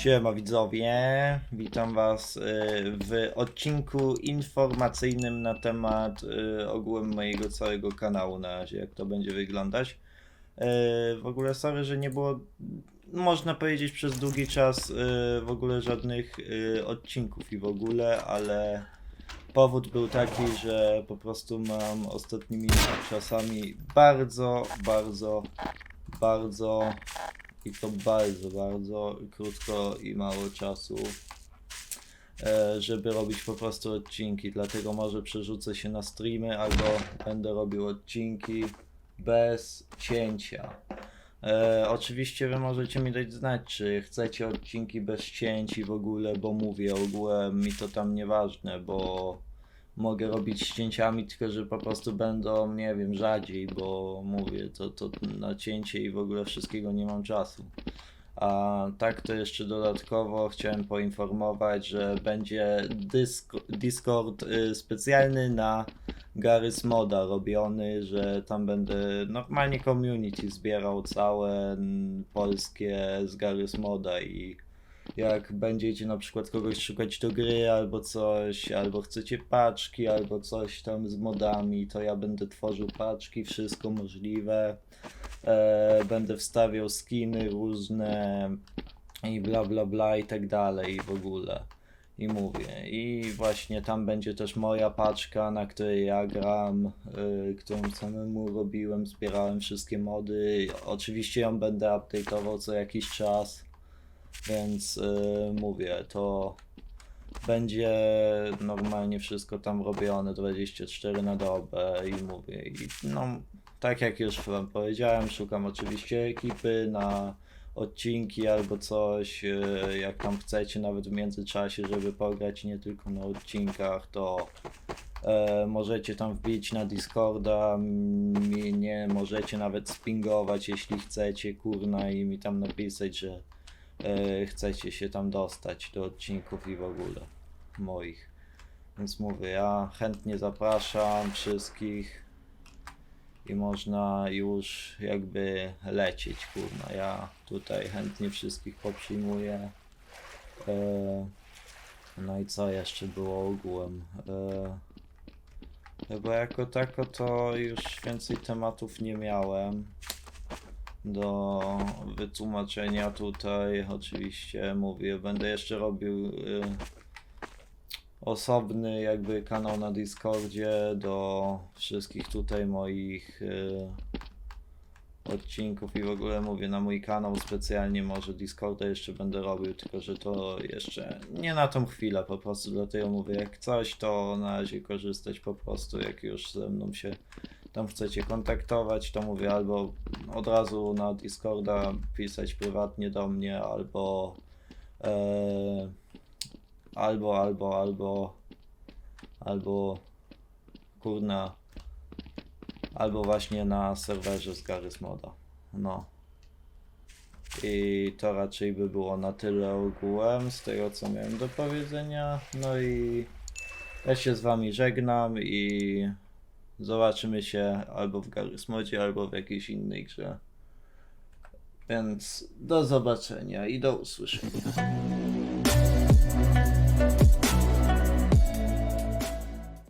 Siema widzowie, witam was y, w odcinku informacyjnym na temat y, ogółem mojego całego kanału na razie, jak to będzie wyglądać. Y, W ogóle sorry, że nie było, można powiedzieć przez długi czas w ogóle żadnych odcinków i w ogóle, ale powód był taki, że po prostu mam ostatnimi czasami bardzo, bardzo, bardzo i to bardzo, bardzo krótko i mało czasu, e, żeby robić po prostu odcinki. Dlatego może przerzucę się na streamy albo będę robił odcinki bez cięcia. E, oczywiście wy możecie mi dać znać, czy chcecie odcinki bez cięć i w ogóle, bo mówię, ogółem mi to tam nieważne, bo mogę robić cięciami, tylko że po prostu będą, nie wiem, rzadziej, bo mówię, to, to na cięcie i w ogóle wszystkiego nie mam czasu. A tak to jeszcze dodatkowo chciałem poinformować, że będzie Discord y, specjalny na Garys Moda robiony, że tam będę normalnie community zbierał całe polskie z Garys Moda i jak będziecie na przykład kogoś szukać do gry albo coś, albo chcecie paczki, albo coś tam z modami, to ja będę tworzył paczki, wszystko możliwe. E, będę wstawiał skiny różne i bla bla bla i tak dalej i w ogóle. I mówię. I właśnie tam będzie też moja paczka, na której ja gram, y, którą samemu robiłem, zbierałem wszystkie mody. Oczywiście ją będę update'ował co jakiś czas. Więc y, mówię, to będzie normalnie wszystko tam robione 24 na dobę i mówię, i no tak jak już wam powiedziałem, szukam oczywiście ekipy na odcinki albo coś, y, jak tam chcecie, nawet w międzyczasie, żeby pograć nie tylko na odcinkach, to e, możecie tam wbić na Discorda, mnie możecie nawet spingować, jeśli chcecie, kurna, i mi tam napisać, że e, chcecie się tam dostać do odcinków i w ogóle moich. Więc mówię, ja chętnie zapraszam wszystkich i można już jakby lecieć, kurna. Ja tutaj chętnie wszystkich poprzyjmuję. E, no i co jeszcze było ogółem? E, chyba jako tako to już więcej tematów nie miałem do wytłumaczenia tutaj. Oczywiście mówię, będę jeszcze robił y, osobny jakby kanał na Discordzie do wszystkich tutaj moich y, odcinków i w ogóle mówię na mój kanał specjalnie może Discorda jeszcze będę robił, tylko że to jeszcze nie na tą chwilę po prostu, dlatego mówię jak coś to na razie korzystać po prostu jak już ze mną się tam chcecie kontaktować, to mówię albo od razu na Discorda pisać prywatnie do mnie, albo e, albo, albo, albo albo kurna albo właśnie na serwerze z Garys Moda. No. I to raczej by było na tyle ogółem z tego co miałem do powiedzenia. No i ja się z wami żegnam i zobaczymy się albo w Garys Modzie, albo w jakiejś innej grze. Więc do zobaczenia i do usłyszenia.